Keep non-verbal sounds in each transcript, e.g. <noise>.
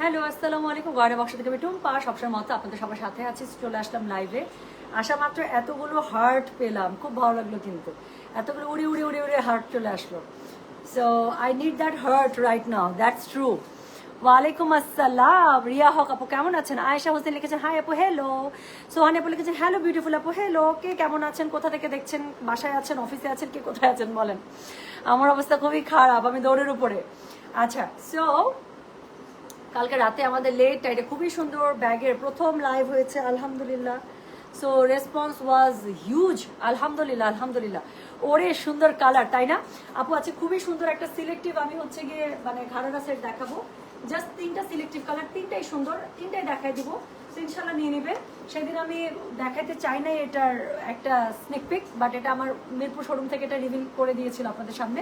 Hello, আসসালামু আলাইকুম। গয়না বক্স থেকে আমি টুম্পা। সবসময় মতো আপনাদের সবার সাথে আছি। চলে আসলাম লাইভে আসা মাত্র এতগুলো হার্ট পেলাম। খুব ভালো লাগল কিন্তু। এতগুলো উড়ে উড়ে উড়ে উড়ে হার্ট চলে আসলো। So I need that heart right now that's true ওয়ালাইকুম আসসালাম। রিয়া হক আপু, কেমন আছেন? আয়েশা হোসেন লিখেছেন হাই আপু হ্যালো সোহানি আপু লিখেছেন হ্যালো বিউটিফুল আপু হ্যালো কে কেমন আছেন? কোথা থেকে দেখছেন? বাসায় আছেন? অফিসে আছেন? কে কোথায় আছেন? বলেন। আমার অবস্থা খুবই খারাপ। আমি দৌড়ের উপরে। আচ্ছা সো কালকে রাতে আমাদের লেট টাইটে খুবই সুন্দর ব্যাগের প্রথম লাইভ হয়েছে, আলহামদুলিল্লাহ। সো রেসপন্স ওয়াজ হিউজ আলহামদুলিল্লাহ আলহামদুলিল্লাহ। ওরে, সুন্দর কালার তাই না? আপু আছে খুবই সুন্দর একটা সিলেক্টিভ আমি হচ্ছে গিয়ে মানে ঘাড়ারা সেট দেখাবো। জাস্ট তিনটা সিলেক্টিভ কালার তিনটাই সুন্দর, তিনটাই দেখাই দিব। ইনশাল্লাহ নিয়ে নেবে। সেদিন আমি দেখাইতে চাই না এটার একটা স্নেক পিক বাট এটা আমার মিরপুর শোরুম থেকে এটা রিভিল করে দিয়েছিল আপনাদের সামনে।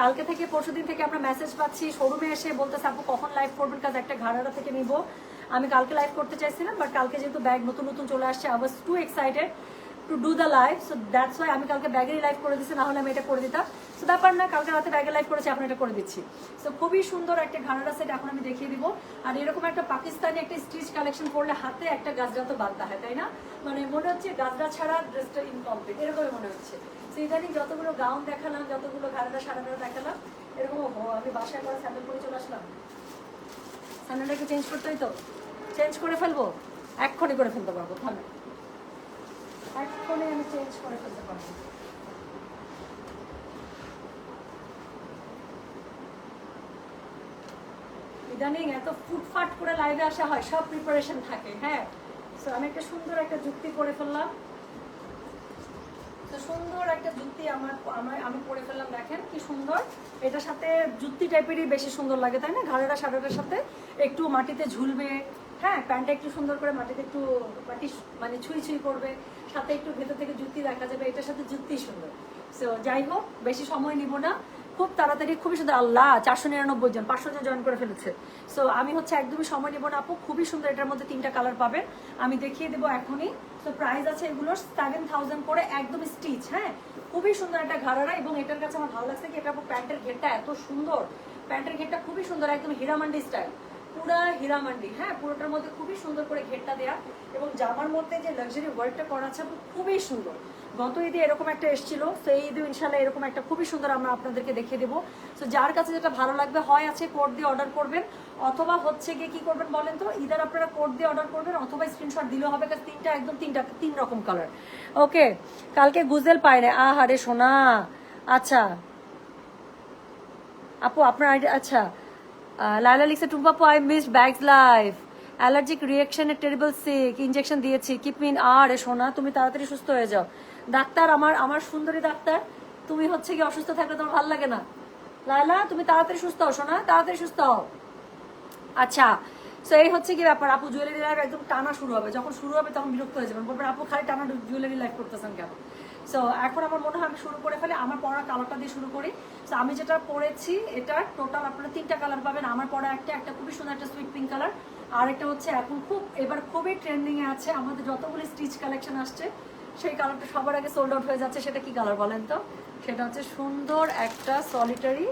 কালকে থেকে পরশুদিন থেকে আমরা মেসেজ পাচ্ছি। শোরুমে এসে বলতেছে, আপু, কখন লাইভ করবেন? কাজ একটা ঘাড়ারা থেকে নিব। আমি কালকে লাইভ করতে চাইছিলাম বাট কালকে যেহেতু ব্যাগ নতুন নতুন চলে আসছে I was too excited to do the live so that's why আমি কালকে ব্যাগেরই লাইভ করে দিচ্ছি না হলে আমি এটা করে দিতাম। সো ব্যাপার না, কালকে রাতে ব্যাগের লাইভ করেছি আপনি এটা করে দিচ্ছি। সো খুবই সুন্দর একটা ঘাড়ারা সেট এখন আমি দেখিয়ে দিব। আর এরকম একটা পাকিস্তানি একটা স্টিচ কালেকশন করলে হাতে একটা গাছরা তো বাঁধতে হয়, তাই না? মানে মনে হচ্ছে গাছরা ছাড়া ড্রেসটা ইনকমপ্লিট এরকমই মনে হচ্ছে। ইদানিং যতগুলো গাউন দেখালাম, যতগুলো ঘাড়ারা সারানো দেখালাম এরকম আমি বাসায় করে স্যান্ডেল পরে চলে আসলাম। স্যান্ডেলটাকে চেঞ্জ করতে হইতো চেঞ্জ করে ফেলব? এক্ষুনি করে ফেলতে পারব, থামে। এক্ষুনি আমি চেঞ্জ করে ফেলতে পারব। ইদানিং এত ফুটফাট করে লাইভে আসা হয়, সব প্রিপারেশন থাকে হ্যাঁ। সো আমি একটা সুন্দর একটা যুক্তি করে ফেললাম। তো সুন্দর একটা জুতি আমার আমি পরে ফেললাম, দেখেন কি সুন্দর। এটার সাথে জুতি টাইপেরই বেশি সুন্দর লাগে, তাই না? ঘাড়েরা শাড়িটার সাথে একটু মাটিতে ঝুলবে। হ্যাঁ প্যান্টটা একটু সুন্দর করে মাটিতে একটু মাটি মানে ছুঁই ছুঁই করবে। সাথে একটু ভেতর থেকে জুতি দেখা যাবে, এটার সাথে জুতি সুন্দর। সো যাই হোক, বেশি সময় নিব না। খুব তাড়াতাড়ি, খুবই সুন্দর। আল্লাহ, চারশো নিরানব্বই জন, পাঁচশো জন জয়েন করে ফেলেছে। সো আমি হচ্ছে একদমই সময় নেব না, আপু। খুবই সুন্দর এটার মধ্যে তিনটা কালার পাবেন। আমি দেখিয়ে দেবো এখনই। তো প্রাইস আছে এগুলোর সেভেন থাউজেন্ড করে একদম স্টিচ হ্যাঁ? খুবই সুন্দর একটা ঘাড়ারা এবং এটার কাছে আমার ভালো লাগছে কি, এটা প্যান্টের ঘেরটা এত সুন্দর। প্যান্টের ঘেরটা খুবই সুন্দর, একদম হীরামান্ডি স্টাইল পুরা হীরামান্ডি হ্যাঁ? পুরোটার মধ্যে খুবই সুন্দর করে ঘেরটা দেয়া। এবং জামার মধ্যে যে লাক্সারি ওয়ার্কটা করা আছে খুবই সুন্দর। গত ঈদে এরকম একটা এসেছিল। সেই ঈদে ইনশাল্লাহ এরকম একটা খুবই সুন্দর আমরা আপনাদেরকে দেখিয়ে দেবো। তো যার কাছে যেটা ভালো লাগবে, হয় আছে কোড দিয়ে অর্ডার করবেন, অথবা হচ্ছে গিয়ে কি করবেন বলেন তো ইদার আপনারা কোড দিয়ে অর্ডার করবেন অথবা স্ক্রিনশট দিলেও হবে কারণ তিনটা একদম তিনটা, তিন রকম কালার ওকে কালকে গুজেল পায় না। আহারে সোনা। আচ্ছা। আপু, আপনার আচ্ছা। লাইলা লিখছে টুম্পাপু I miss bags life allergic রিয়াকশনের terrible sick injection দিয়েছি। কিপ মিন আর এ সোনা, তুমি তাড়াতাড়ি সুস্থ হয়ে যাও। ডাক্তার আমার আমার সুন্দরী ডাক্তার। তুমি হচ্ছে কি অসুস্থ থাকলে তোমার ভালো লাগে না? লাইলা তুমি তাড়াতাড়ি সুস্থ হও, সোনা, তাড়াতাড়ি সুস্থ হও। আচ্ছা সো এই হচ্ছে কি ব্যাপার, আপু জুয়েলারি লাইফ একদম টানা শুরু হবে। যখন শুরু হবে তখন বিরক্ত হয়ে যাবেন। বলবেন, আপু খালি টানা জুয়েলারি লাইফ করতেছেন কেন? সো এখন আমার মনে হয় আমি শুরু করে ফেলে, আমার পড়া কালারটা দিয়ে শুরু করি। সো আমি যেটা পড়েছি এটা টোটাল আপনারা তিনটা কালার পাবেন। আমার পড়া একটা একটা খুবই সুন্দর একটা সুইট পিঙ্ক কালার আর একটা হচ্ছে এখন খুব, এবার খুবই ট্রেন্ডিংয়ে আছে। আমাদের যতগুলি স্টিচ কালেকশন আসছে সেই কালারটা সবার আগে সোল্ড আউট হয়ে যাচ্ছে, সেটা কি কালার বলেন তো? সেটা হচ্ছে সুন্দর একটা সলিটারি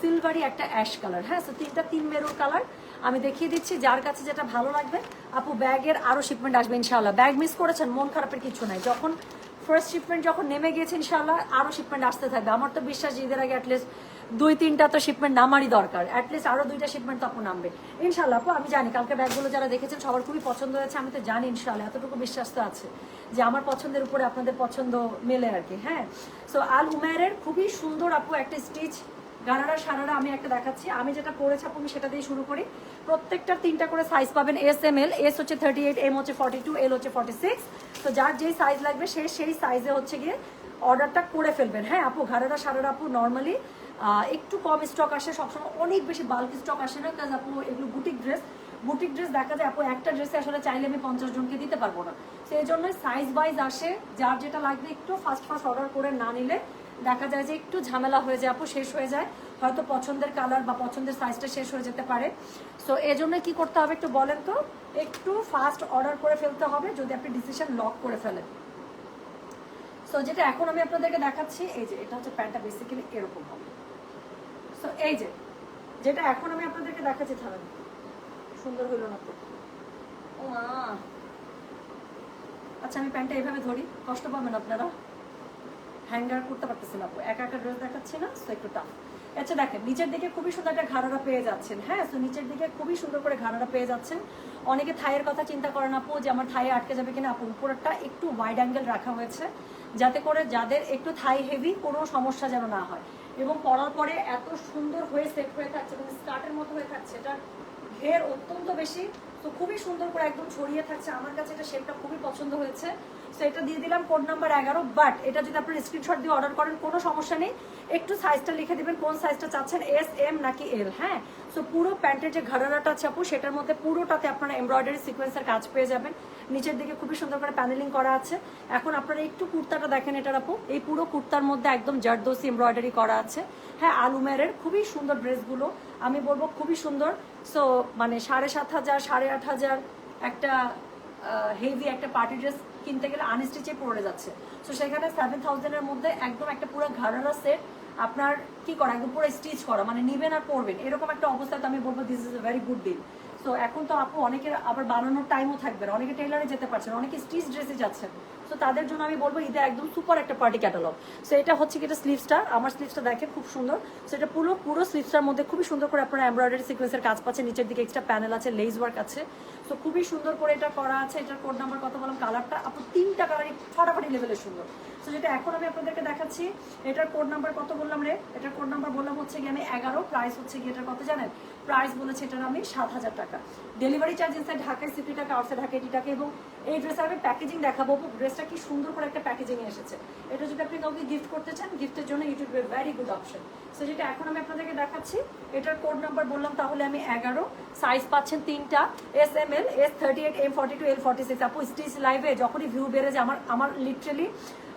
সিলভারি একটা অ্যাশ কালার হ্যাঁ সো তিনটা তিন মেরুর কালার আমি দেখিয়ে দিচ্ছি, যার কাছে যেটা ভালো লাগবে, আপু ব্যাগের আরও শিপমেন্ট আসবে ইনশাল্লাহ ব্যাগ মিস করেছেন, মন খারাপের কিছু নাই। যখন ফার্স্ট শিপমেন্ট যখন নেমে গিয়েছে ইনশাল্লাহ আরও শিপমেন্ট আসতে থাকবে। আমার তো বিশ্বাস ঈদের আগে অ্যাটলিস্ট দুই, তিনটা তো শিপমেন্ট নামারই দরকার। অ্যাটলিস্ট আরও দুইটা শিপমেন্ট তখন নামবে। ইনশাল্লাহ আপু, আমি জানি, কালকে ব্যাগগুলো যারা দেখেছেন, সবার খুবই পছন্দ হয়েছে, আমি তো জানি ইনশাল্লাহ এতটুকু বিশ্বাস তো আছে যে আমার পছন্দের উপরে আপনাদের পছন্দ মেলে আর কি হ্যাঁ? সো আল উমেরের খুবই সুন্দর, আপু, একটা স্টিচ গানারা সারারা আমি একটা দেখাচ্ছি। আমি যেটা পরেছি আপু, আমি সেটা দিয়ে শুরু করি। প্রত্যেকটার তিনটা করে সাইজ পাবেন এস এম এল এস হচ্ছে থার্টি এইট এম হচ্ছে ফর্টি টু এল হচ্ছে ফর্টি সিক্স তো যার যেই সাইজ লাগবে, সে সেই সাইজে হচ্ছে গিয়ে অর্ডারটা করে ফেলবেন। হ্যাঁ আপু ঘাড়েরা সারারা আপু নর্মালি একটু কম স্টক আসে, সবসময় অনেক বেশি বাল্ক স্টক আসে না কাজ আপু, এগুলো বুটিক ড্রেস বুটিক ড্রেস দেখা যায়, আপু, একটা ড্রেসে আসলে চাইলে আমি পঞ্চাশ জনকে দিতে পারব না। সেই জন্য সাইজ ওয়াইজ আসে, যার যেটা লাগবে একটু ফার্স্ট ফার্স্ট অর্ডার করে না নিলে দেখা যায় যে একটু ঝামেলা হয়ে যায়, আপু, শেষ হয়ে যায়। হয়তো পছন্দের কালার বা পছন্দের সাইজটা শেষ হয়ে যেতে পারে। সো এই জন্য কি করতে হবে একটু বলেন তো? একটু ফাস্ট অর্ডার করে ফেলতে হবে, যদি আপনি ডিসিশন লক করে ফেলেন। সো যেটা এখন আমি আপনাদেরকে দেখাচ্ছি, এই যে, এটা হচ্ছে প্যান্টটা বেসিক্যালি এরকম হবে। সো এই যে, যেটা এখন আমি আপনাদেরকে দেখাচ্ছি, থামেন। সুন্দর হইল না তো? ও মা আচ্ছা আমি প্যান্টটা এইভাবে ধরি, কষ্ট পাবেন আপনারা। হ্যাঙ্গার করতে পারতেছি না একা একা ড্রেস দেখাচ্ছি না তো একটু টাফ আচ্ছা দেখেন, নিচের দিকে খুবই সুন্দর একটা ঘাড়ারা পেয়ে যাচ্ছেন হ্যাঁ? তো নিচের দিকে খুবই সুন্দর করে ঘাড়ারা পেয়ে যাচ্ছেন। অনেকে থাইয়ের কথা চিন্তা করেন আপু যে আমার থাইয়ে আটকে যাবে কিনা আপু। উপরটা একটু ওয়াইড অ্যাঙ্গেল রাখা হয়েছে, যাতে করে যাদের একটু থাই হেভি কোনো সমস্যা যেন না হয়। এবং পরার পরে এত সুন্দর হয়ে সেট হয়ে থাকছে এবং স্কার্টের মতো হয়ে থাকছে এটা ঘের অত্যন্ত বেশি। তো খুবই সুন্দর করে একদম ছড়িয়ে থাকছে। আমার কাছে এটা শেপটা খুবই পছন্দ হয়েছে। তো এটা দিয়ে দিলাম কোড নাম্বার এগারো বাট এটা যদি আপনার স্ক্রিনশট দিয়ে অর্ডার করেন, কোনো সমস্যা নেই। একটু সাইজটা লিখে দিবেন, কোন সাইজটা চাচ্ছেন এস এম নাকি এল হ্যাঁ? তো পুরো প্যান্টের যে ঘাড়াটা আছে আপু, সেটার মধ্যে পুরোটাতে আপনারা এমব্রয়ডারি সিকোয়েন্সের কাজ পেয়ে যাবেন। নিচের দিকে খুবই সুন্দর করে প্যানেলিং করা আছে। এখন আপনারা একটু কুর্তাটা দেখেন এটার আপু। এই পুরো কুর্তার মধ্যে একদম জারদোসি এমব্রয়ডারি করা আছে। হ্যাঁ আলুমেরের খুবই সুন্দর ড্রেসগুলো আমি বলব খুবই সুন্দর। সো মানে সাড়ে সাত হাজার, সাড়ে আট হাজার একটা হেভি একটা পার্টি ড্রেস কিনতে গেলে আনস্টিচে পড়ে যাচ্ছে। তো সেখানে সেভেন থাউজেন্ডের মধ্যে একদম একটা পুরো ঘাড়ারা সেট আপনার কি করা, একদম পুরো স্টিচ করা মানে নিবেন আর পরবেন। এরকম একটা অবস্থা তো আমি বলব this is a very good deal তো এখন তো আপু অনেকের আবার বানানোর টাইমও থাকবে না। অনেকে টেলারে যেতে পারছেন অনেকে স্টিচ ড্রেসে যাচ্ছেন। তো তাদের জন্য আমি বলব ঈদের একদম সুপার একটা পার্টি ক্যাটালগ সো এটা হচ্ছে কি, এটা স্লিভসটা আমার স্লিভসটা দেখেন খুব সুন্দর। সো এটা পুরো পুরো স্লিভসটার মধ্যে খুবই সুন্দর করে আপনারা এমব্রয়ডারি সিকোয়েন্সের কাজ পাচ্ছেন। নিচের দিকে এক্সট্রা প্যানেল আছে লেজ ওয়ার্ক আছে। তো খুবই সুন্দর করে এটা করা আছে। এটার কোড নাম্বার কত বললাম? কালারটা আপু তিনটা কালারই ফাটাফাটি লেভেলের সুন্দর। তো যেটা এখন আমি আপনাদেরকে দেখাচ্ছি, এটার কোড নাম্বার কত বললাম রে? এটার কোড নাম্বার বললাম হচ্ছে গিয়ে আমি এগারো প্রাইস হচ্ছে গিয়ে এটার কত জানেন? প্রাইস বলেছে এটার আমি সাত হাজার টাকা। ডেলিভারি চার্জ ঢাকায় সিফটি টাকা আউটসাইড ঢাকা এইটি টাকা এবং এই ড্রেসে আমি প্যাকেজিং দেখাবো। ড্রেসটা কি সুন্দর করে একটা প্যাকেজিং এসেছে। এটা যদি আপনি কাউকে গিফট করতে চান গিফটের জন্য YouTube very good option so যেটা এখন আমি আপনাদেরকে দেখাচ্ছি, এটার কোড নাম্বার বললাম তাহলে আমি এগারো সাইজ পাচ্ছেন তিনটা S M L S thirty eight M forty two L forty six আপু স্টিচ লাইভে যখনই ভিউ বেড়ে যায়, আমার আমার লিটারেলি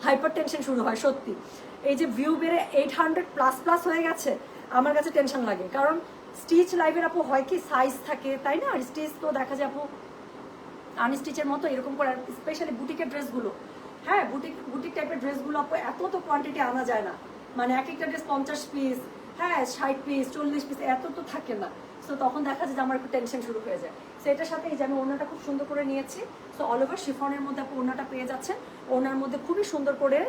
হাইপার টেনশন শুরু হয়, সত্যি। এই যে ভিউ বেড়ে এইট হান্ড্রেড প্লাস প্লাস হয়ে গেছে, আমার কাছে টেনশন লাগে। কারণ স্টিচ লাইভের আপু হয় কি সাইজ থাকে, তাই না? আর স্টিচ তো দেখা যায় আপু আনস্টিচের মতো এরকম করে স্পেশালি বুটিকের ড্রেসগুলো হ্যাঁ বুটিক বুটিক টাইপের ড্রেসগুলো আপু এত তো কোয়ান্টিটি আনা যায় না। মানে এক একটা ড্রেস পঞ্চাশ পিস হ্যাঁ ষাট পিস চল্লিশ পিস এত তো থাকে না। সো তখন দেখা যায় যে আমার একটু টেনশন শুরু হয়ে যায়। সো এটার সাথে এই যে আমি ওনাটা খুব সুন্দর করে নিয়েছি। সো অল ওভার শিফনের মধ্যে আপনি ওনাটা পেয়ে যাচ্ছেন। ওনার মধ্যে খুবই সুন্দর করে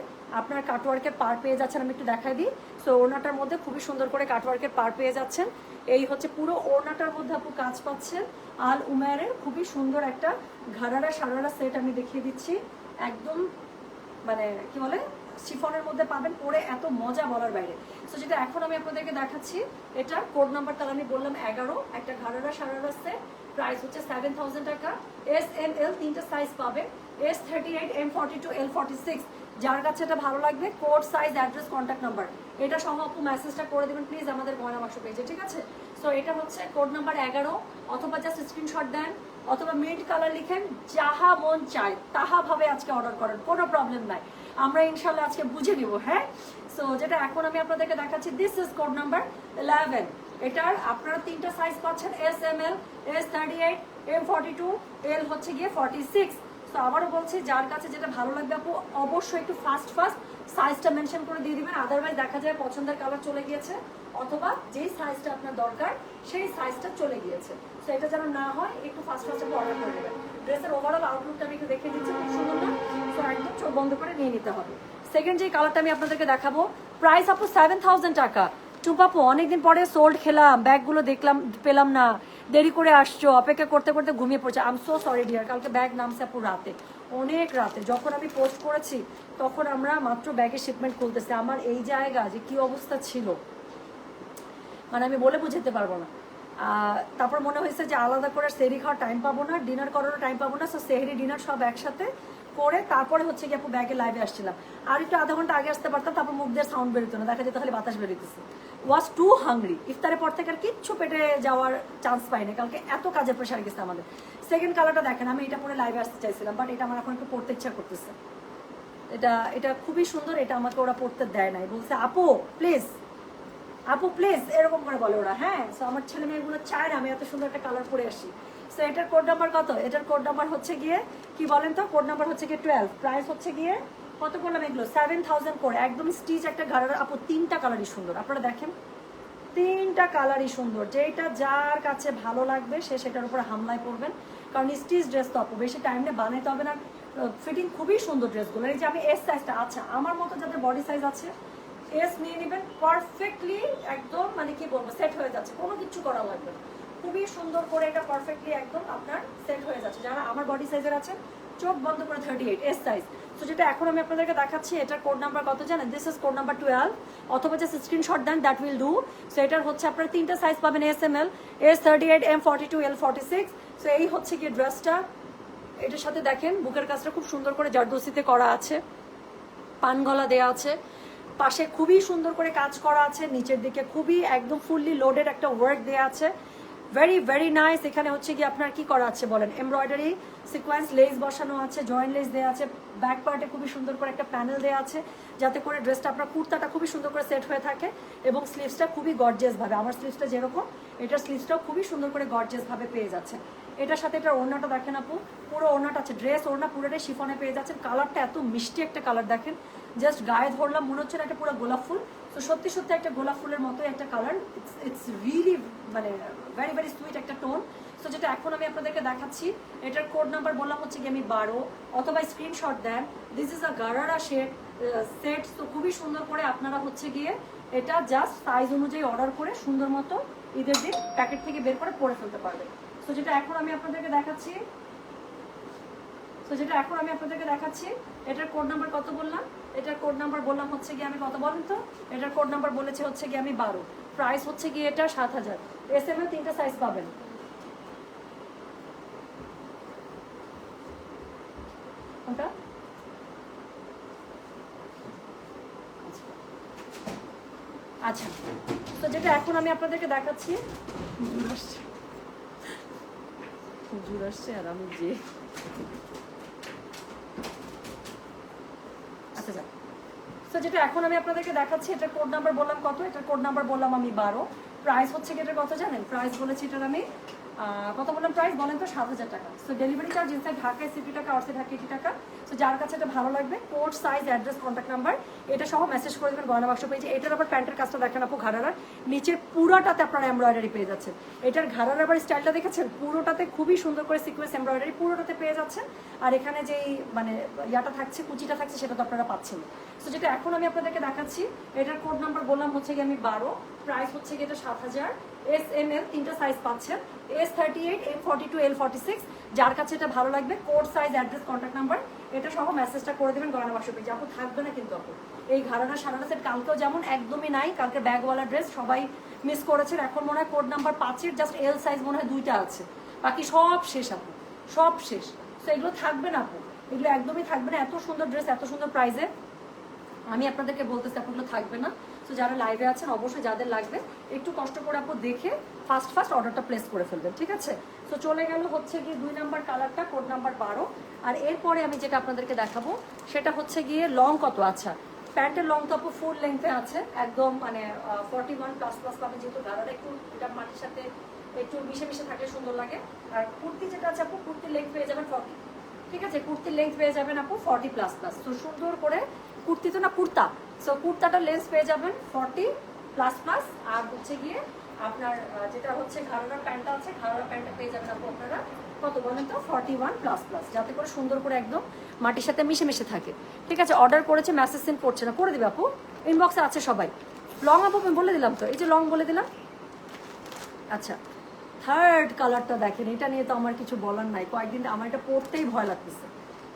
আপনার কাটওয়ার্কের পার পেয়ে যাচ্ছেন, আমি একটু দেখাই দিই। সো ওনাটার মধ্যে খুবই সুন্দর করে কাটওয়ার্কের পার পেয়ে যাচ্ছেন। এই হচ্ছে পুরো ওড়নাটার মধ্যে আপু কাজ পাচ্ছেন। আল উমেরের খুবই সুন্দর একটা ঘাড়ারা সারারা সেট আমি দেখিয়ে দিচ্ছি। একদম মানে কি বলে শিফনের মধ্যে পাবেন পরে এত মজা বলার বাইরে। সো যেটা এখন আমি আপনাদেরকে দেখাচ্ছি, এটা কোড নাম্বার তাহলে আমি বললাম এগারো, একটা ঘাড়ারা সারারা সেট প্রাইস হচ্ছে সেভেন থাউজেন্ড টাকা। এস এম এল তিনটা সাইজ পাবে। S thirty eight M forty two L forty six যার কাছে এটা ভালো লাগবে code size address contact number এটা সহ মেসেজটা করে দেবেন প্লিজ আমাদের ময়না বাক্স পেজে ঠিক আছে? সো এটা হচ্ছে কোড নাম্বার এগারো। অথবা জাস্ট স্ক্রিনশট দেন, অথবা মিন্ট কালার লিখেন, যাহা মন চায়, তাহা ভাবে আজকে অর্ডার করেন। কোনো প্রবলেম নাই। আমরা ইনশাল্লাহ আজকে বুঝে নিব হ্যাঁ? সো যেটা এখন আমি আপনাদেরকে দেখাচ্ছি this is code number eleven এটার আপনারা তিনটা সাইজ পাচ্ছেন S M L S thirty eight M forty two L হচ্ছে গিয়ে ফর্টি সিক্স তো আবারও বলছি, যার কাছে যেটা ভালো লাগবে আপু, অবশ্যই একটু ফাস্ট ফাস্ট সাইজটা মেনশন করে দিয়ে দিবেন। আদারওয়াইজ দেখা যায় পছন্দের কালার চলে গিয়েছে, অথবা যেই সাইজটা আপনার দরকার, সেই সাইজটা চলে গিয়েছে। তো এটা যেন না হয়, একটু ফাস্ট ফাস্ট আপনি অর্ডার করে দেবেন। ড্রেসের ওভারঅল আউটলুকটা আমি একটু দেখে দিচ্ছি, খুব সুন্দর না? তো একদম চোখ বন্ধ করে নিয়ে নিতে হবে। সেকেন্ড যে কালারটা আমি আপনাদেরকে দেখাবো প্রাইস আপু সেভেন টাকা। চুপাপু, অনেকদিন পরে সোল্ড খেলাম, ব্যাগগুলো দেখলাম, পেলাম না। দেরি করে আসছো, অপেক্ষা করতে করতে ঘুমিয়ে পড়ছে। আম সো সরি ডিয়ার কালকে ব্যাগ নামছে আপু রাতে, অনেক রাতে। যখন আমি পোস্ট করেছি, তখন আমরা মাত্র ব্যাগের শিপমেন্ট খুলতেছি। আমার এই জায়গা যে কি অবস্থা ছিল মানে আমি বলে বুঝাতে পারব না। তারপর মনে হয়েছে যে আলাদা করে সেরি খাওয়ার টাইম পাবো না ডিনার করারও টাইম পাবো না সো সেহরি ডিনার সব একসাথে করে তারপরে হচ্ছে কি আপু ব্যাগে লাইভে আসছিলাম। আর একটু আধা ঘণ্টা আগে আসতে পারতাম, তারপর মুখ দিয়ে সাউন্ড বেরোতো না, দেখা যেত খালি বাতাস বেরোতেছে ওয়াজ টু হাংরি ইফতারের পর থেকে আর কিচ্ছু পেটে যাওয়ার চান্স পাইনি। কালকে এত কাজের প্রেশার গেছে আমাদের। সেকেন্ড কালারটা দেখেন, আমি এটা পরে লাইভে আসতে চাইছিলাম বাট এটা আমার এখন একটু পড়তে ইচ্ছা করতেছে। এটা এটা খুবই সুন্দর, এটা আমাকে ওরা পড়তে দেয় নাই। বলছে, আপু প্লিজ আপু প্লিজ এরকম করে বলে ওরা। হ্যাঁ সো আমার ছেলে মেয়েগুলো চায় না, আমি এত সুন্দর একটা কালার পরে আসি। সো এটার কোড নাম্বার কত? এটার কোড নাম্বার হচ্ছে গিয়ে, কি বলেন তো? কোড নাম্বার হচ্ছে গিয়ে টুয়েলভ প্রাইস হচ্ছে গিয়ে কত করলাম এগুলো সেভেন থাউজেন্ড করে। একদম স্টিচ একটা ঘাড়ার আপু, তিনটা কালারই সুন্দর। আপনারা দেখেন, তিনটা কালারই সুন্দর। যেটা যার কাছে ভালো লাগবে, সে সেটার উপর হামলায় পড়বেন। কারণ স্টিচ ড্রেস তো আপু, বেশি টাইম নিয়ে বানাইতে হবে না। ফিটিং খুবই সুন্দর ড্রেসগুলো এই যে আমি এস সাইজটা আচ্ছা আমার মতো যাদের বডি সাইজ আছে এস নিয়ে নেবেন। পারফেক্টলি একদম মানে কি বলব সেট হয়ে যাচ্ছে। কোনো কিছু করা লাগবে না। খুবই সুন্দর করে এটা পারফেক্টলি একদম আপনার সেট হয়ে যাচ্ছে। যারা আমার বডি সাইজের আছে চোখ বন্ধ করে থার্টি এইট এস সাইজ তো যেটা এখন আমি আপনাদেরকে দেখাচ্ছি, এটার কোড নাম্বার কত জানেন? This is code number twelve অথবা যে screenshot then that will do so এটার হচ্ছে আপনারা তিনটা সাইজ পাবেন S M L S thirty eight M forty two L forty six so এই হচ্ছে কি ড্রেসটা এটার সাথে দেখেন, বুকের কাজটা খুব সুন্দর করে জারদোসিতে করা আছে। পান গলা দেওয়া আছে। পাশে খুবই সুন্দর করে কাজ করা আছে। নিচের দিকে খুবই একদম ফুললি লোডেড একটা ওয়ার্ক দেওয়া আছে। ভেরি ভেরি নাইস এখানে হচ্ছে কি আপনার কি করা আছে বলেন? এমব্রয়ডারি সিকোয়েন্স লেস বসানো আছে জয়েন্ট লেস দেওয়া আছে ব্যাক পার্টে খুবই সুন্দর করে একটা প্যানেল দেওয়া আছে, যাতে করে ড্রেসটা আপনার কুর্তাটা খুবই সুন্দর করে সেট হয়ে থাকে এবং স্লিভসটা খুবই গর্জিয়াস ভাবে। আমার স্লিভসটা যেরকম, এটার স্লিভসটাও খুবই সুন্দর করে গর্জিয়াস ভাবে পেয়ে যাচ্ছে। এটার সাথে এটার ওড়নাটা দেখেন আপু, পুরো ওড়নাটা আছে। ড্রেস ওড়না পুরোটাই শিফনে পেয়ে যাচ্ছেন। কালারটা এত মিষ্টি একটা কালার দেখেন। জাস্ট গায়ে ধরলাম, মনে হচ্ছে না একটা পুরো গোলাপ ফুল। তো সত্যি সত্যি একটা গোলাপ ফুলের মতোই একটা কালার ইটস ইটস রিয়েলি মানে ভেরি ভেরি সুইট একটা টোন সো যেটা এখন আমি আপনাদেরকে দেখাচ্ছি, এটার কোড নাম্বার বললাম হচ্ছে কি আমি বারো, অথবা screenshot then. This is a gharara shade set তো খুবই সুন্দর করে আপনারা হচ্ছে গিয়ে এটা জাস্ট সাইজ অনুযায়ী অর্ডার করে সুন্দর মতো ঈদের দিন প্যাকেট থেকে বের করে পরে ফেলতে পারবেন। সো যেটা এখন আমি আপনাদেরকে দেখাচ্ছি তো যেটা এখন আমি আপনাদেরকে দেখাচ্ছি, এটার কোড নাম্বার কত বললাম? এটার কোড নাম্বার বললাম হচ্ছে গিয়ে আমি কত বলেন তো? এটার কোড নাম্বার বলেছে হচ্ছে গিয়ে আমি বারো। প্রাইস হচ্ছে গিয়ে এটা সাত হাজার। এস এম এল তিনটা সাইজ পাবেন। কোনটা? আচ্ছা। তো যেটা এখন আমি আপনাদেরকে দেখাচ্ছি। হুজুর আসছে। আসছে আর আমি যে আচ্ছা যাক তো যেটা এখন আমি আপনাদেরকে দেখাচ্ছি, এটার কোড নাম্বার বললাম কত? এটার কোড নাম্বার বললাম আমি বারো। প্রাইস হচ্ছে কি এটার কত জানেন? প্রাইস বলেছি এটার আমি কত বললাম প্রাইস বলেন তো সাত হাজার টাকা। সো ডেলিভারি চার্জ ইনসাইড ঢাকায় সিটি টাকা আউটসাইড ঢাকা এইটি টাকা। সো যার কাছে এটা ভালো লাগবে code size address contact number এটা সহ মেসেজ করে দেবেন, গয়না বাক্স পেয়েছে। এটার আবার প্যান্টের কাজটা দেখেন আপু ঘাড়ার নিচের পুরোটাতে আপনারা এমব্রয়ডারি পেয়ে যাচ্ছেন। এটার ঘাড়ার আবার স্টাইলটা দেখেছেন? পুরোটাতে খুবই সুন্দর করে সিকোয়েন্স এমব্রয়ডারি পুরোটাতে পেয়ে যাচ্ছেন। আর এখানে যেই মানে ইয়াটা থাকছে, কুচিটা থাকছে, সেটা তো আপনারা পাচ্ছেন সো যেটা এখন আমি আপনাদেরকে দেখাচ্ছি, এটার কোড নাম্বার বললাম হচ্ছে গিয়ে আমি বারো প্রাইস হচ্ছে গিয়ে এটা সাত হাজার। এস এম এল তিনটা সাইজ পাচ্ছেন। S thirty eight M forty two L forty six যার কাছে এটা ভালো লাগবে code size address contact number এটা সহ মেসেজটা করে দেবেন গয়না পেজে। আপু, থাকবে না কিন্তু আপু। এই ঘাড়ানা সারানা সেট কালকেও যেমন একদমই নাই, কালকে ব্যাগওয়ালা ড্রেস সবাই মিস করেছেন। এখন মনে হয় কোড নাম্বার পাঁচের জাস্ট এল সাইজ মনে হয় দুইটা আছে। বাকি সব শেষ আপু, সব শেষ। তো এগুলো থাকবে না আপু। এগুলো একদমই থাকবে না। এত সুন্দর ড্রেস এত সুন্দর প্রাইজে আমি আপনাদেরকে বলতেছি আপনাগুলো থাকবে না। তো যারা লাইভে আছেন, অবশ্যই যাদের লাগবে, একটু কষ্ট করে আপু দেখে ফার্স্ট ফার্স্ট অর্ডারটা প্লেস করে ফেলবেন, ঠিক আছে? তো চলে গেল হচ্ছে গিয়ে দুই নাম্বার কালারটা কোড নাম্বার বারো। আর এরপরে আমি যেটা আপনাদেরকে দেখাবো, সেটা হচ্ছে গিয়ে লং কত আচ্ছা প্যান্টের লং তো আপু ফুল লেন্থে আছে, একদম মানে ফর্টি ওয়ান প্লাস প্লাস পাবে, যেহেতু গালাটা একটু, এটা মাটির সাথে একটু মিশে মিশে থাকলে সুন্দর লাগে। আর কুর্তি যেটা আছে আপু, কুর্তি লেন্থ পেয়ে যাবেন ফর্টি ঠিক আছে, কুর্তির লেন্থ পেয়ে যাবেন আপু ফর্টি প্লাস প্লাস তো সুন্দর করে কুর্তি তো না, কুর্তা। সো কুর্তাটা লেন্থ পেয়ে যাবেন ফর্টি প্লাস প্লাস আর হচ্ছে গিয়ে আপনার যেটা হচ্ছে ঘাড়ার প্যান্টটা আছে, ঘাড়ার প্যান্টটা পেয়ে যাবেন আপু আপনারা। কত বলেন তো? ফর্টি ওয়ান প্লাস প্লাস যাতে করে সুন্দর করে একদম মাটির সাথে মিশে মিশে থাকে। ঠিক আছে অর্ডার করেছে মেসেজ সেন্ড করছে না। করে দিবে আপু। ইনবক্সে আছে সবাই। লং আপু, আমি বলে দিলাম তো? এই যে লং বলে দিলাম। আচ্ছা। থার্ড কালারটা দেখেন, এটা নিয়ে তো আমার কিছু বলার নাই। কয়েকদিন আমার এটা পরতেই ভয় লাগতেছে।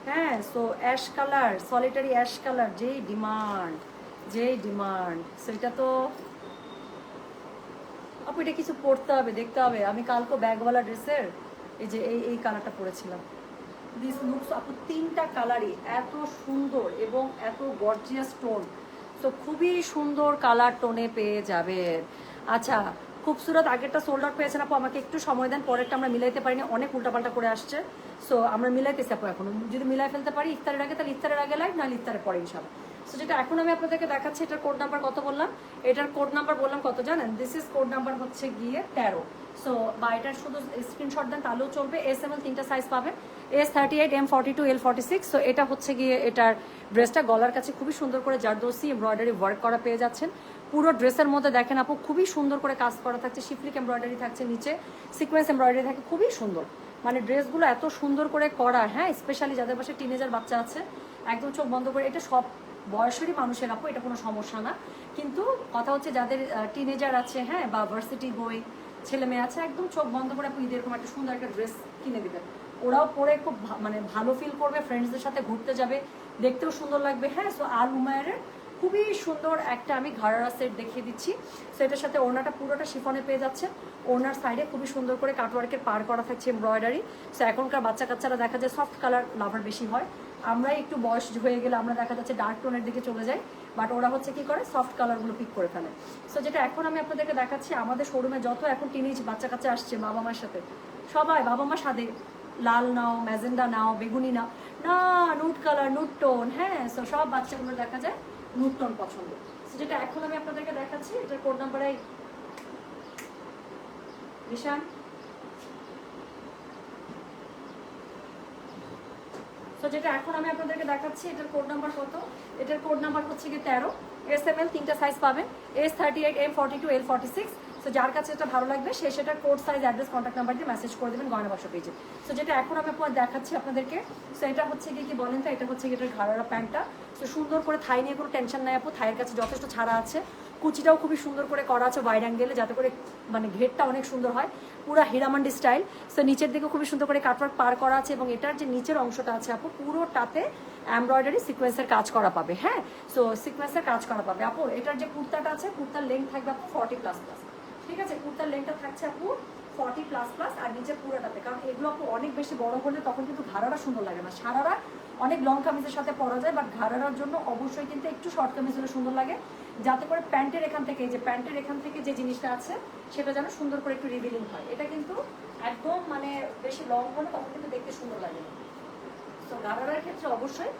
হ্যাঁ so ash colour solitary ash colour যেই ডিমান্ড যেই ডিমান্ড সেটা তো আপু, এটা কিছু পড়তে হবে, দেখতে হবে। আমি কালকে ব্যাগওয়ালা ড্রেসের এই যে এই এই কালারটা পরেছিলাম। দিস লুকস আপু, তিনটা কালারই এত সুন্দর এবং এত গর্জিয়াস টোন তো খুবই সুন্দর কালার টোনে পেয়ে যাবেন। আচ্ছা খুবসুরত আগেরটা সোল্ড আউট পেয়েছেন আপু, আমাকে একটু সময় দেন, পরেরটা আমরা মিলাইতে পারিনি, অনেক উল্টাপাল্টা করে আসছে। সো আমরা মিলাইতেছি আপু এখন। যদি মিলাই ফেলতে পারি ইফতারের আগে, তাহলে ইফতারের আগে লাইভ নাহলে ইফতারের পরে ইনশাল্লাহ সো যেটা এখন আমি আপনাদেরকে দেখাচ্ছি, এটার কোড নাম্বার কত বললাম? এটার কোড নাম্বার বললাম কত জানেন? দিস ইজ কোড নাম্বার হচ্ছে গিয়ে তেরো। সো বা এটার শুধু স্ক্রিনশট দেন, তাহলেও চলবে। এস এম এল তিনটা সাইজ পাবে। S thirty eight M forty two L forty six so এটা হচ্ছে গিয়ে এটার ড্রেসটা গলার কাছে খুবই সুন্দর করে জারদোসি এমব্রয়ডারি ওয়ার্ক করা পেয়ে যাচ্ছেন। পুরো ড্রেসের মধ্যে দেখেন আপু, খুবই সুন্দর করে কাজ করা থাকছে, শিফলিক এমব্রয়ডারি থাকছে নিচে সিকোয়েন্স এমব্রয়ডারি থাকে, খুবই সুন্দর। মানে ড্রেসগুলো এত সুন্দর করে করা হ্যাঁ স্পেশালি যাদের পাশে টিনেজার বাচ্চা আছে, একদম চোখ বন্ধ করে, এটা সব বয়সেরই মানুষের আপু, এটা কোনো সমস্যা না। কিন্তু কথা হচ্ছে যাদের টিনেজার আছে হ্যাঁ বা ভার্সিটি বই ছেলে মেয়ে আছে, একদম চোখ বন্ধ করে আপু ঈদের একটা সুন্দর একটা ড্রেস কিনে দেবেন ওরাও পরে খুব মানে ভালো ফিল করবে ফ্রেন্ডসদের সাথে ঘুরতে যাবে, দেখতেও সুন্দর লাগবে হ্যাঁ সো আল উমায়ের খুবই সুন্দর একটা আমি ঘাড়া সেট দেখিয়ে দিচ্ছি। সেটার সাথে ওড়নাটা পুরোটা শিফনে পেয়ে যাচ্ছে। ওড়নার সাইডে খুবই সুন্দর করে কাটওয়ার্কের পার করা থাকছে এমব্রয়ডারি সো এখনকার বাচ্চা কাচ্চারা দেখা যায় সফট কালার লাভার বেশি হয়। আমরা একটু বয়স হয়ে গেলে আমরা দেখা যাচ্ছে ডার্ক টোনের দিকে চলে যাই। বাট ওরা হচ্ছে কি করে? সফট কালারগুলো পিক করে ফেলে। সো যেটা এখন আমি আপনাদেরকে দেখাচ্ছি, আমাদের শোরুমে যত এখন টিনেজ বাচ্চা কাচ্চা আসছে বাবা মার সাথে, সবাই বাবা মা সাথে। লাল নাও, ম্যাজেন্ডা নাও, বেগুনি নাও। না নুট কালার নুট টোন হ্যাঁ। সো সব বাচ্চাগুলো দেখা যায় নুট টোন পছন্দ যেটা এখন আমি আপনাদেরকে দেখাচ্ছি, এটার কোড নাম্বার এই। নিশান। তো যেটা এখন আমি আপনাদেরকে দেখাচ্ছি, এটার কোড নাম্বার কত? এটার কোড নাম্বার হচ্ছে কি তেরো। এস এম এল তিনটা সাইজ পাবেন। S thirty eight M forty two L forty six তো যার কাছে এটা ভালো লাগবে, সে সেটা code size address contact number দিয়ে মেসেজ করে দেবেন গয়না বাক্স পেজে সো যেটা এখন আমি আপনার দেখাচ্ছি আপনাদেরকে তো এটা হচ্ছে কি কি বলেন তো, এটা হচ্ছে কি এটার ঘাড়ারা প্যান্টটা। সো সুন্দর করে থাই নিয়ে কোনো টেনশন নাই আপু, থাইয়ের কাছে যথেষ্ট ছাড়া আছে। কুচিটাও খুবই সুন্দর করে করা আছে ওয়াইড অ্যাঙ্গেলে যাতে করে মানে ঘেরটা অনেক সুন্দর হয়। পুরো হিরামান্ডি স্টাইল সো নিচের দিকে খুবই সুন্দর করে কাটওয়ার্ক পার করা আছে এবং এটার যে নিচের অংশটা আছে আপু, পুরোটাতে এমব্রয়ডারি সিকোয়েন্সের কাজ করা পাবে হ্যাঁ? সো সিকোয়েন্সের কাজ করা পাবে। আপু, এটার যে কুর্তাটা আছে, কুর্তার লেন্থ থাকবে আপু ফর্টি প্লাস প্লাস ঠিক আছে, কুর্তার লেন্থটা থাকছে আপু ফর্টি প্লাস প্লাস আর নিচে পুরোটাতে। কারণ এগুলো আপু অনেক বেশি বড় হলে তখন কিন্তু ঘাড়ারা সুন্দর লাগে না। সারারা অনেক লং কামিজের সাথে পরা যায় বাট ঘাড়ারার জন্য অবশ্যই কিন্তু একটু শর্ট কামিজ হলে সুন্দর লাগে। যাতে করে প্যান্টের এখান থেকে যে প্যান্টের এখান থেকে যে জিনিসটা আছে, সেটা যেন সুন্দর করে একটু রিভিলিং হয়। এটা কিন্তু একদম মানে বেশি লং হলে তখন কিন্তু দেখতে সুন্দর লাগে। তো গারারার ক্ষেত্রে অবশ্যই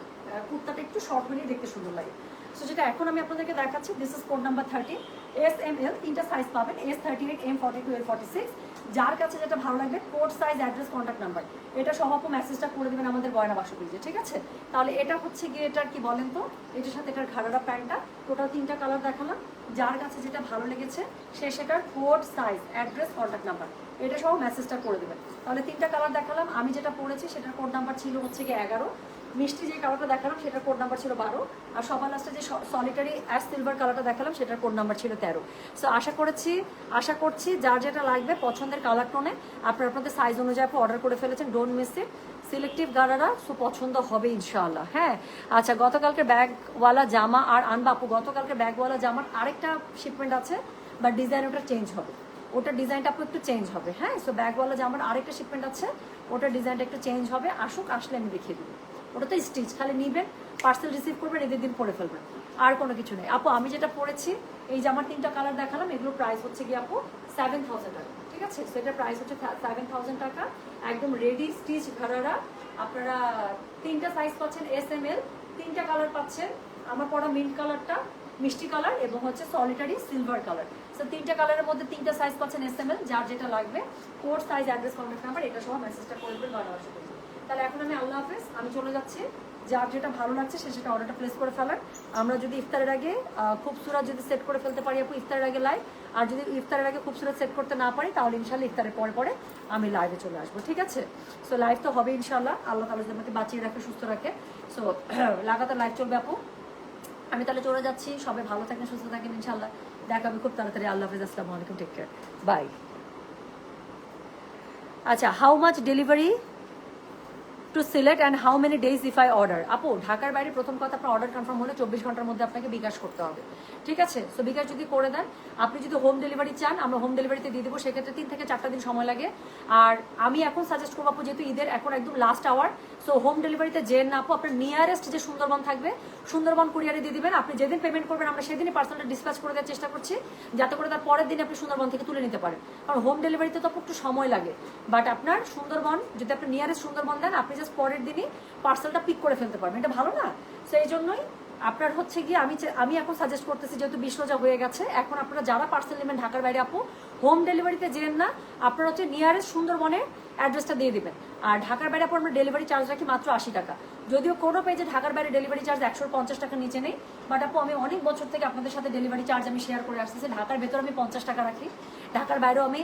কুর্তাটা একটু শর্ট হলেই দেখতে সুন্দর লাগে। সো যেটা এখন আমি আপনাদেরকে দেখাচ্ছি this is code number thirty S M L তিনটা সাইজ পাবেন S thirty eight M forty two L forty six যার কাছে যেটা ভালো লাগবে code size address contact number এটা সহ মেসেজটা করে দেবেন আমাদের গয়না বাক্স পেজে ঠিক আছে? তাহলে এটা হচ্ছে গিয়ে এটার কি বলেন তো? এটার সাথে এটার ঘাড়ারা প্যান্টটা টোটাল তিনটা কালার দেখালাম। যার কাছে যেটা ভালো লেগেছে, সে সেটার code size address contact number এটা সহ মেসেজটা করে দেবেন। তাহলে তিনটা কালার দেখালাম। আমি যেটা পড়েছি, সেটার কোড নাম্বার ছিল হচ্ছে গিয়ে এগারো। মিষ্টি যে কালারটা দেখালাম সেটার কোড নাম্বার ছিল বারো। আর সবার লাস্টে যে সলিটারি অ্যাশ সিলভার কালারটা দেখালাম সেটার কোড নাম্বার ছিল তেরো। সো আশা করেছি, আশা করছি যার যেটা লাগবে পছন্দের কালার টোনে আপনারা আপনাদের সাইজ অনুযায়ী অর্ডার করে ফেলেছেন don't miss it selective gharara so পছন্দ হবে ইনশাআল্লাহ হ্যাঁ? আচ্ছা গতকালকে ব্যাগওয়ালা জামা আর আনবা আপু গতকালকে ব্যাগওয়ালা জামার আরেকটা শিপমেন্ট আছে বা ডিজাইন ওটা চেঞ্জ হবে। ওটার ডিজাইনটা আপু একটু চেঞ্জ হবে হ্যাঁ? সো ব্যাগওয়ালা জামার আরেকটা শিপমেন্ট আছে ওটার ডিজাইনটা একটু চেঞ্জ হবে। আসুক, আসলে আমি দেখিয়ে দেবো। ওটা তো স্টিচ খালি নিবেন পার্সেল রিসিভ করবেন এদের দিন পরে ফেলবেন আর কোনো কিছু নেই। আপু, আমি যেটা পরেছি এই জামার তিনটা কালার দেখালাম এগুলোর প্রাইস হচ্ছে গিয়ে আপু সেভেন থাউজেন্ড টাকা, ঠিক আছে? সেটার প্রাইস হচ্ছে সেভেন থাউজেন্ড টাকা। একদম রেডি স্টিচ ঘাড়ারা। আপনারা তিনটা সাইজ পাচ্ছেন এস এম এল তিনটা কালার পাচ্ছেন আমার পরা মিন্ট কালারটা মিষ্টি কালার এবং হচ্ছে সলিটারি সিলভার কালার সো তিনটা কালারের মধ্যে তিনটা সাইজ পাচ্ছেন এস এম এল যার যেটা লাগবে code size address contact number এটা সহ মেসেজটা করবেন বা তাহলে এখন আমি আল্লাহ হাফেজ আমি চলে যাচ্ছি। যার যেটা ভালো লাগছে সে সেটা অর্ডারটা প্লেস করে ফেলার। আমরা যদি ইফতারের আগে আহ, খুবসুরত যদি সেট করে ফেলতে পারি আপু ইফতারের আগে লাইভ আর যদি ইফতারের আগে খুবসুরত সেট করতে না পারি তাহলে ইনশাল্লাহ ইফতারের পরে পরে আমি লাইভে চলে আসব ঠিক আছে? সো লাইভ তো হবে ইনশাল্লাহ আল্লাহ তালা আমাকে বাঁচিয়ে রাখে সুস্থ রাখে। সো <clears throat> লাগাতার লাইভ চলবে আপু। আমি তাহলে চলে যাচ্ছি। সবাই ভালো থাকেন সুস্থ থাকেন ইনশাল্লাহ দেখা হবে খুব তাড়াতাড়ি। আল্লাহ হাফিজ। আসসালামু আলাইকুম। টেক কেয়ার বাই আচ্ছা how much delivery to select and how many days if I order আপু, ঢাকার বাইরে প্রথম কথা আপনার অর্ডার কনফার্ম হলে চব্বিশ ঘণ্টার মধ্যে আপনাকে বিকাশ করতে হবে। ঠিক আছে? সো বিকাশ যদি করে দেন, আপনি যদি হোম ডেলিভারি চান, আমরা হোম ডেলিভারিতে দিয়ে দেবো, সেক্ষেত্রে তিন থেকে চারটা দিন সময় লাগে। আর আমি এখন সাজেস্ট করব আপু, যেহেতু ঈদের এখন একদম লাস্ট আওয়ার সো হোম ডেলিভারিতে যে না আপু, আপনার নিয়ারেস্ট যে সুন্দরবন থাকবে, সুন্দরবন কুরিয়ারে দিয়ে দিবেন। আপনি যেদিন পেমেন্ট করবেন, আমরা সেদিনই পার্সেলটা ডিসপ্যাচ করে দেওয়ার চেষ্টা করছি, যাতে করে তার পরের দিন আপনি সুন্দরবন থেকে তুলে নিতে পারেন। কারণ হোম ডেলিভারিতে তো একটু সময় লাগে। বাট আপনার সুন্দরবন, যদি আপনি নিয়ারেস্ট সুন্দরবন দেন, আপনি জাস্ট পরের দিনই পার্সেলটা পিক করে ফেলতে পারবেন। এটা ভালো না? সো এই জন্যই আপনার হচ্ছে গিয়ে আমি আমি এখন সাজেস্ট করতেছি যেহেতু বিশ রোজা হয়ে গেছে, এখন আপনারা যারা পার্সেল নেবেন ঢাকার বাইরে আপু হোম ডেলিভারিতে যেন না, আপনারা হচ্ছে নিয়ারেস্ট সুন্দরবনে অ্যাড্রেসটা দিয়ে দিবেন। আর ঢাকার বাইরে আপু, আমরা ডেলিভারি চার্জ রাখি মাত্র আশি টাকা। যদিও কোনো পেজে ঢাকার বাইরে ডেলিভারি চার্জ একশো পঞ্চাশ টাকা নিচে নেই বাট আপু, আমি অনেক বছর থেকে আপনাদের সাথে ডেলিভারি চার্জ আমি শেয়ার করে আসতেছি। ঢাকার ভেতর আমি পঞ্চাশ টাকা রাখি, ঢাকার বাইরেও আমি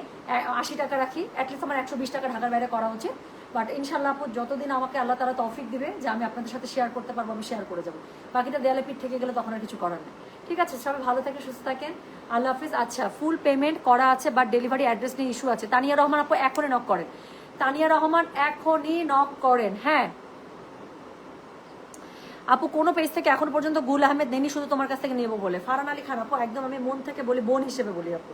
আশি টাকা রাখি অ্যাটলিস্ট আমার একশো বিশ টাকা ঢাকার বাইরে করা উচিত। বাট ইনশাল্লাহ আপু, যতদিন আমাকে আল্লাহ তারা তফিক দিবে যে আমি আপনাদের সাথে শেয়ার করতে পারব, আমি শেয়ার করে যাব। বাকিটা দেয়ালে পিঠ থেকে গেলে তখন আর কিছু করার নেই। ঠিক আছে, সবাই ভালো থাকেন সুস্থ থাকেন। আল্লাহ হাফিজ। আচ্ছা ফুল পেমেন্ট করা আছে বাট ডেলিভারি অ্যাড্রেস নিয়ে ইস্যু আছে। তানিয়া রহমান আপু, এখনই নক করেন। তানিয়া রহমান, এখনই নক করেন। হ্যাঁ। আপু, কোনো পেজ থেকে এখন পর্যন্ত গুল আহমেদ নেনি, শুধু তোমার কাছ থেকে নেব বলে। ফারান আলী খান আপু, একদম আমি মন থেকে বলি, বোন হিসেবে বলি আপু।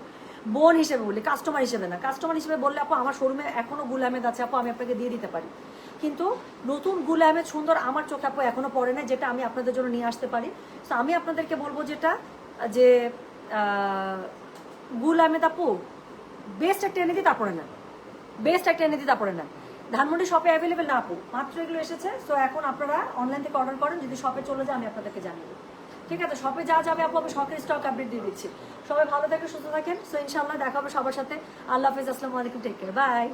বোন হিসেবে বলি কাস্টমার হিসেবে না। কাস্টমার হিসেবে বললে আপু আমার শোরুমে এখনও গুল আহমেদ আছে আপু আমি আপনাকে দিয়ে দিতে পারি। কিন্তু নতুন গুল আহমেদ সুন্দর আমার চোখে আপু এখনও পড়ে না যেটা আমি আপনাদের জন্য নিয়ে আসতে পারি। তো আমি আপনাদেরকে বলব যেটা যে আহ, গুল আহমেদ আপু বেস্ট একটা এনে দিই তারপরে না বেস্ট একটা এনে দিই তারপরে না ধানমন্ডি শপে অ্যাভেলেবেল না আপু। মাত্র এগুলো এসেছে সো এখন আপনারা অনলাইন থেকে অর্ডার করেন যদি শপে চলে যায় আমি আপনাদেরকে জানিয়ে দেবো। ঠিক আছে শপে যা যাবে আপু, আমি শখের স্টক আপডেট দিয়ে দিচ্ছি। সবাই ভালো থাকেন, সুস্থ থাকেন। সো ইনশাআল্লাহ দেখা হবে সবার সাথে। আল্লাহ হাফিজ, আসসালামু আলাইকুম টেক কেয়ার বাই